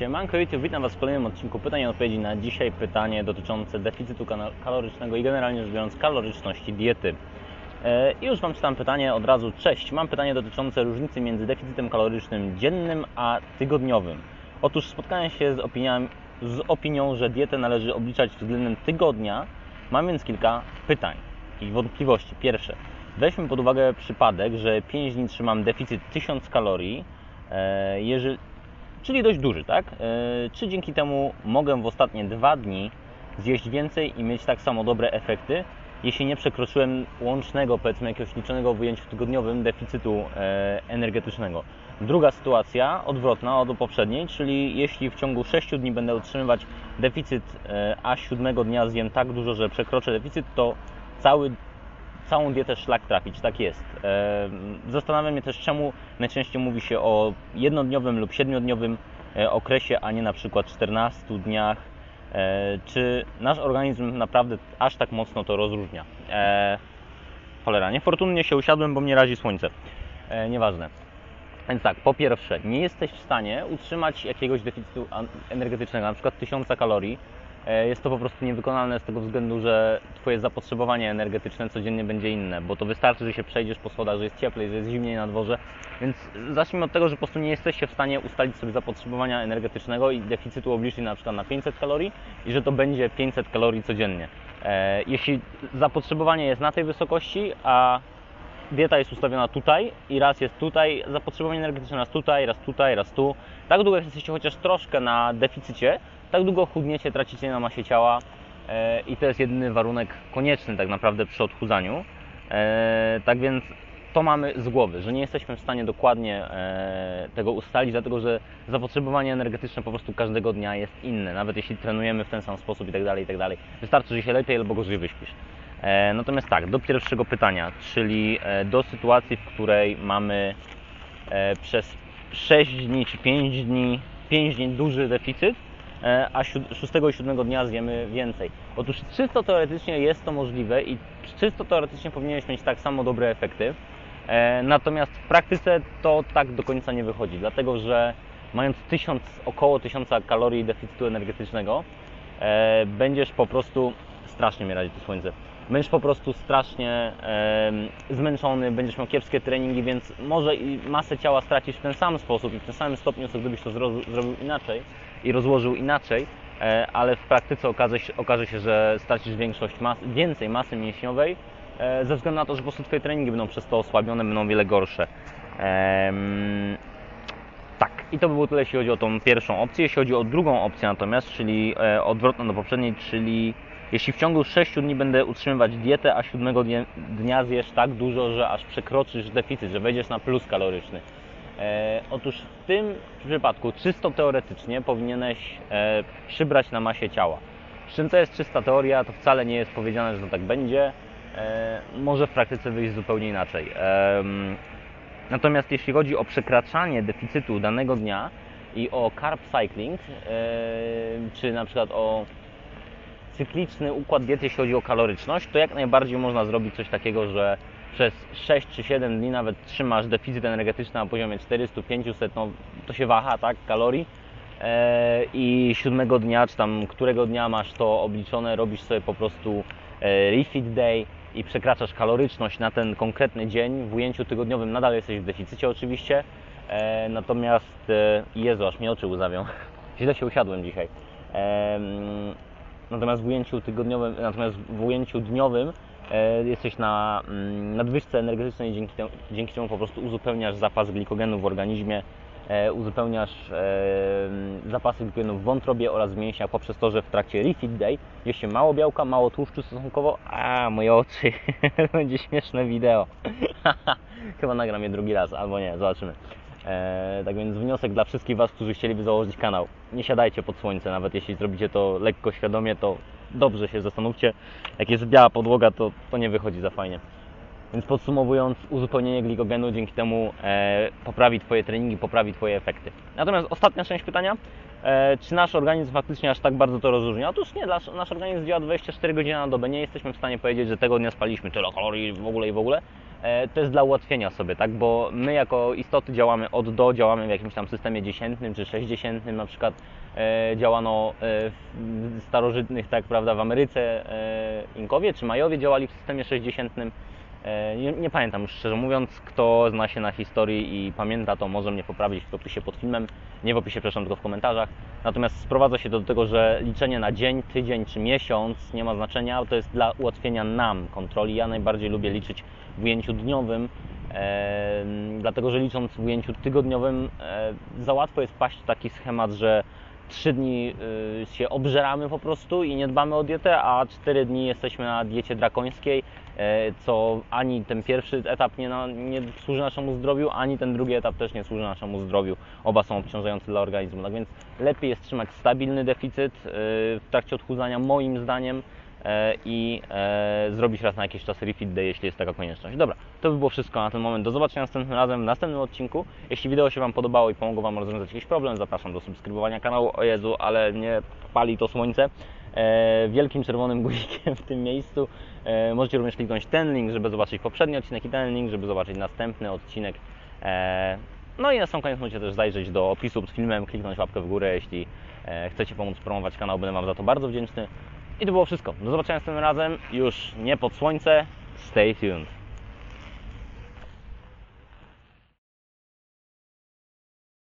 Siemanko YouTube, witam Was w kolejnym odcinku pytań i odpowiedzi na dzisiaj pytanie dotyczące deficytu kalorycznego i generalnie rzecz biorąc kaloryczności diety. E, I już Wam czytam pytanie od razu. Cześć, mam pytanie dotyczące różnicy między deficytem kalorycznym dziennym a tygodniowym. Otóż spotkałem się z, opiniami, z opinią, że dietę należy obliczać względem tygodnia. Mam więc kilka pytań i wątpliwości. Pierwsze, weźmy pod uwagę przypadek, że 5 dni trzymam deficyt 1000 kalorii, e, jeżeli, czyli dość duży, tak? E, Czy dzięki temu mogę w ostatnie dwa dni zjeść więcej i mieć tak samo dobre efekty, jeśli nie przekroczyłem łącznego, powiedzmy jakiegoś liczonego w ujęciu tygodniowym deficytu e, energetycznego? Druga sytuacja, odwrotna od poprzedniej, czyli jeśli w ciągu 6 dni będę utrzymywać deficyt, e, a siódmego dnia zjem tak dużo, że przekroczę deficyt, to cały całą dietę szlak trafić. Tak jest. Zastanawiam się też, czemu najczęściej mówi się o jednodniowym lub siedmiodniowym e, okresie, a nie na przykład 14 dniach. E, Czy nasz organizm naprawdę aż tak mocno to rozróżnia? E, Cholera, niefortunnie się usiadłem, bo mnie razi słońce. Nieważne. Więc tak, po pierwsze, nie jesteś w stanie utrzymać jakiegoś deficytu energetycznego, na przykład 1000 kalorii. E, Jest to po prostu niewykonalne z tego względu, że Twoje zapotrzebowanie energetyczne codziennie będzie inne, bo to wystarczy, że się przejdziesz po schodach, że jest cieplej, że jest zimniej na dworze. Więc zacznijmy od tego, że po prostu nie jesteście w stanie ustalić sobie zapotrzebowania energetycznego i deficytu obliczyć na przykład na 500 kalorii i że to będzie 500 kalorii codziennie. E, Jeśli zapotrzebowanie jest na tej wysokości, a dieta jest ustawiona tutaj i raz jest tutaj, zapotrzebowanie energetyczne raz tutaj, raz tutaj, raz tu. Tak długo jak jesteście chociaż troszkę na deficycie, tak długo chudniecie, tracicie na masie ciała e, i to jest jedyny warunek konieczny tak naprawdę przy odchudzaniu. E, tak więc to mamy z głowy, że nie jesteśmy w stanie dokładnie e, tego ustalić, dlatego że zapotrzebowanie energetyczne po prostu każdego dnia jest inne, nawet jeśli trenujemy w ten sam sposób i tak dalej, i tak dalej. Wystarczy, że się lepiej albo gorzej wyśpisz. E, Natomiast tak, do pierwszego pytania, czyli e, do sytuacji, w której mamy e, przez 6 dni czy 5 dni, 5 dni duży deficyt, a 6 i 7 dnia zjemy więcej. Otóż czysto teoretycznie jest to możliwe i czysto teoretycznie powinieneś mieć tak samo dobre efekty. Natomiast w praktyce to tak do końca nie wychodzi, dlatego że mając 1000, około 1000 kalorii deficytu energetycznego, będziesz po prostu strasznie mi radzi to słońce. Będziesz po prostu strasznie em, zmęczony, będziesz miał kiepskie treningi, więc może i masę ciała stracisz w ten sam sposób i w tym samym stopniu, co gdybyś to zro- zrobił inaczej i rozłożył inaczej, e, ale w praktyce okaże się, okaże się że stracisz większość więcej masy mięśniowej e, ze względu na to, że po prostu Twoje treningi będą przez to osłabione, będą wiele gorsze. Tak, i to by było tyle, jeśli chodzi o tą pierwszą opcję. Jeśli chodzi o drugą opcję natomiast, czyli e, odwrotną do poprzedniej, czyli jeśli w ciągu 6 dni będę utrzymywać dietę, a 7 dnia, zjesz tak dużo, że aż przekroczysz deficyt, że wejdziesz na plus kaloryczny. E, otóż w tym przypadku czysto teoretycznie powinieneś e, przybrać na masie ciała. Z czym to jest czysta teoria, to wcale nie jest powiedziane, że to tak będzie. E, może w praktyce wyjść zupełnie inaczej. Em, Natomiast jeśli chodzi o przekraczanie deficytu danego dnia i o carb cycling, e, czy na przykład o cykliczny układ diety, jeśli chodzi o kaloryczność, to jak najbardziej można zrobić coś takiego, że przez 6 czy 7 dni nawet trzymasz deficyt energetyczny na poziomie 400-500, no to się waha, tak, kalorii. E, I siódmego dnia, czy tam którego dnia masz to obliczone, robisz sobie po prostu e, refit day i przekraczasz kaloryczność na ten konkretny dzień. W ujęciu tygodniowym nadal jesteś w deficycie oczywiście, e, natomiast Jezu, aż mnie oczy łzawią. Źle się usiadłem dzisiaj. Natomiast w ujęciu tygodniowym, natomiast w ujęciu dniowym e, jesteś na mm, nadwyżce energetycznej, dzięki, temu, dzięki czemu po prostu uzupełniasz zapas glikogenu w organizmie, e, uzupełniasz e, zapasy glikogenu w wątrobie oraz w mięśniach poprzez to, że w trakcie refit day je się mało białka, mało tłuszczu stosunkowo. A, moje oczy, będzie śmieszne wideo. Chyba nagram je drugi raz, albo nie, zobaczymy. E, tak więc wniosek dla wszystkich Was, którzy chcieliby założyć kanał. Nie siadajcie pod słońce, nawet jeśli zrobicie to lekko świadomie, to dobrze się zastanówcie. Jak jest biała podłoga, to, to nie wychodzi za fajnie. Więc podsumowując, uzupełnienie glikogenu dzięki temu e, poprawi Twoje treningi, poprawi Twoje efekty. Natomiast ostatnia część pytania, e, czy nasz organizm faktycznie aż tak bardzo to rozróżnia? Otóż nie, nasz, nasz organizm działa 24 godziny na dobę, nie jesteśmy w stanie powiedzieć, że tego dnia spaliśmy tyle kalorii w ogóle i w ogóle. E, to jest dla ułatwienia sobie, tak? Bo my jako istoty działamy od do, działamy w jakimś tam systemie dziesiętnym czy sześćdziesiętnym, na przykład e, działano e, w starożytnych, tak prawda, w Ameryce Inkowie czy Majowie działali w systemie sześćdziesiętnym. E, Nie, pamiętam szczerze mówiąc, kto zna się na historii i pamięta, to może mnie poprawić w opisie pod filmem. Nie w opisie, przepraszam, tylko w komentarzach. Natomiast sprowadza się do tego, że liczenie na dzień, tydzień czy miesiąc nie ma znaczenia, to jest dla ułatwienia nam kontroli. Ja najbardziej lubię liczyć w ujęciu dniowym, e, dlatego że licząc w ujęciu tygodniowym e, za łatwo jest paść w taki schemat, że trzy dni y, się obżeramy po prostu i nie dbamy o dietę, a cztery dni jesteśmy na diecie drakońskiej, e, co ani ten pierwszy etap nie, nie służy naszemu zdrowiu, ani ten drugi etap też nie służy naszemu zdrowiu. Oba są obciążające dla organizmu. Tak więc lepiej jest trzymać stabilny deficyt y, w trakcie odchudzania, moim zdaniem, i e, zrobić raz na jakiś czas refit day, jeśli jest taka konieczność. Dobra, to by było wszystko na ten moment. Do zobaczenia następnym razem w następnym odcinku. Jeśli wideo się Wam podobało i pomogło Wam rozwiązać jakiś problem, zapraszam do subskrybowania kanału. O Jezu, ale nie pali to słońce. E, wielkim czerwonym guzikiem w tym miejscu. E, możecie również kliknąć ten link, żeby zobaczyć poprzedni odcinek i ten link, żeby zobaczyć następny odcinek. E, no i na sam koniec możecie też zajrzeć do opisu pod filmem, kliknąć łapkę w górę, jeśli e, chcecie pomóc promować kanał, będę Wam za to bardzo wdzięczny. I to było wszystko. Do zobaczenia następnym razem, już nie pod słońce. Stay tuned.